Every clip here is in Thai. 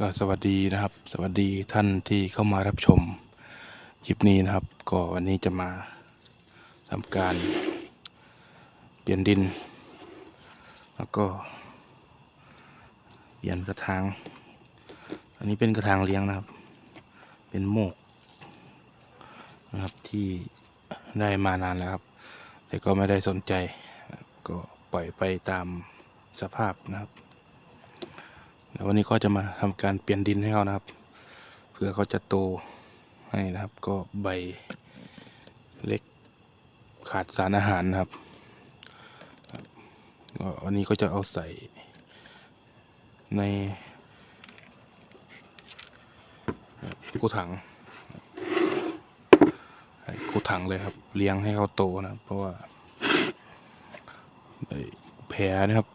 ก็สวัสดีนะครับ สวัสดีท่านที่เข้ามารับชมคลิปนี้นะครับ ก็วันนี้จะมาทำการเปลี่ยนดิน แล้วก็ เปลี่ยนกระถาง อันนี้เป็นกระถางเลี้ยงนะครับ เป็นโมกนะครับที่ได้มานานแล้วครับ แต่ก็ไม่ได้สนใจ ก็ปล่อยไปตามสภาพนะครับ แล้ววันนี้ก็จะมาทำการเปลี่ยนดินให้เขานะครับ เพื่อเขาจะโตให้นะครับ ก็ใบเล็กขาดสารอาหารนะครับก็วันนี้ก็จะเอาใส่ในกูถังกูถังเลยครับ เลี้ยงให้เขาโตนะเพราะว่าแผลนะครับ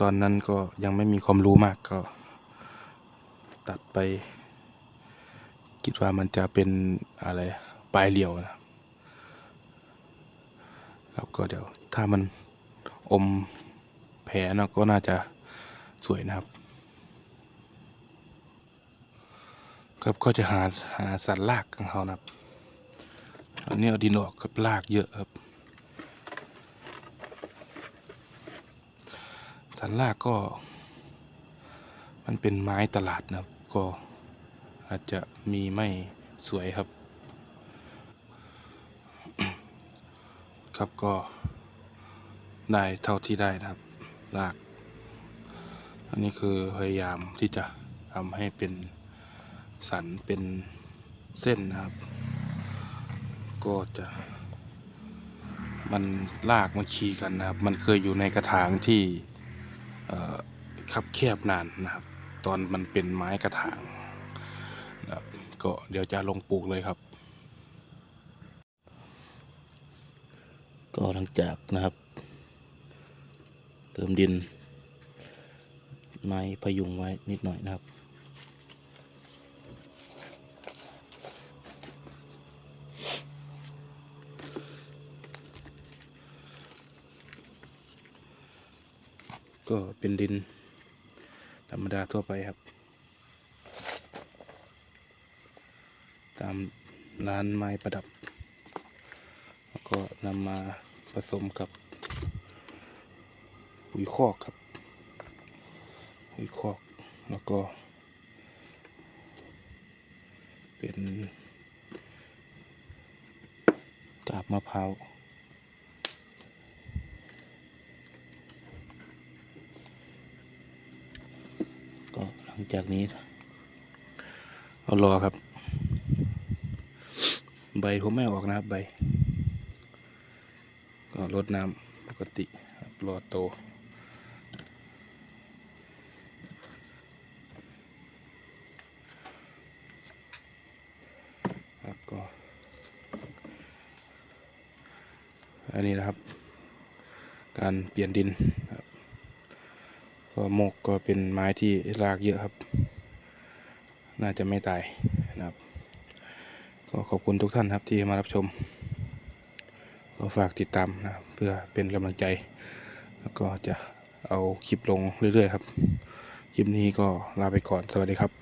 ตอนนั้นก็ยังไม่มีความรู้มากก็ ตัดไป คิดว่ามันจะเป็นอะไรปลายเหลี่ยวนะครับก็เดี๋ยวถ้ามันอมแผลเนาะก็น่าจะสวยนะครับ ครับก็จะหาหาสัตว์ลากของเขานะครับ อันนี้เอาดินออกครับลากเยอะครับ สันลากก็ มันเป็นไม้ตลาดนะครับ ก็อาจจะมีไม่สวยครับ ครับก็ได้เท่าที่ได้นะครับลาก อันนี้คือพยายามที่จะทำให้เป็นสันเป็นเส้นนะครับ ก็จะมันลากมันขี่กันนะครับ มันเคยอยู่ในกระถางที่ คับแคบนานนะครับ ตอนมันเป็นไม้กระถางนะครับก็เดี๋ยวจะลงปลูกเลยครับ ก็หลังจากนะครับ เติมดิน ไม้พยุงไว้นิดหน่อยนะครับ ก็เป็นดิน ธรรมดาทั่วไปครับ ตามร้านไม้ประดับ แล้วก็นำมาผสมกับปุ๋ยคอกครับปุ๋ยคอกแล้วก็ เป็นกาบมะพร้าว จากนี้เอารอครับ ใบผมไม่ออกนะครับใบ ก็รดน้ำปกติรอโตครับก็ อันนี้นะครับ การเปลี่ยนดิน ก็โมกก็เป็นไม้ที่รากเยอะครับ น่าจะไม่ตายนะครับ ก็ขอบคุณทุกท่านครับที่มารับชม ก็ฝากติดตามนะเพื่อเป็นกำลังใจ แล้วก็จะเอาคลิปลงเรื่อยๆครับ คลิปนี้ก็ลาไปก่อนสวัสดีครับ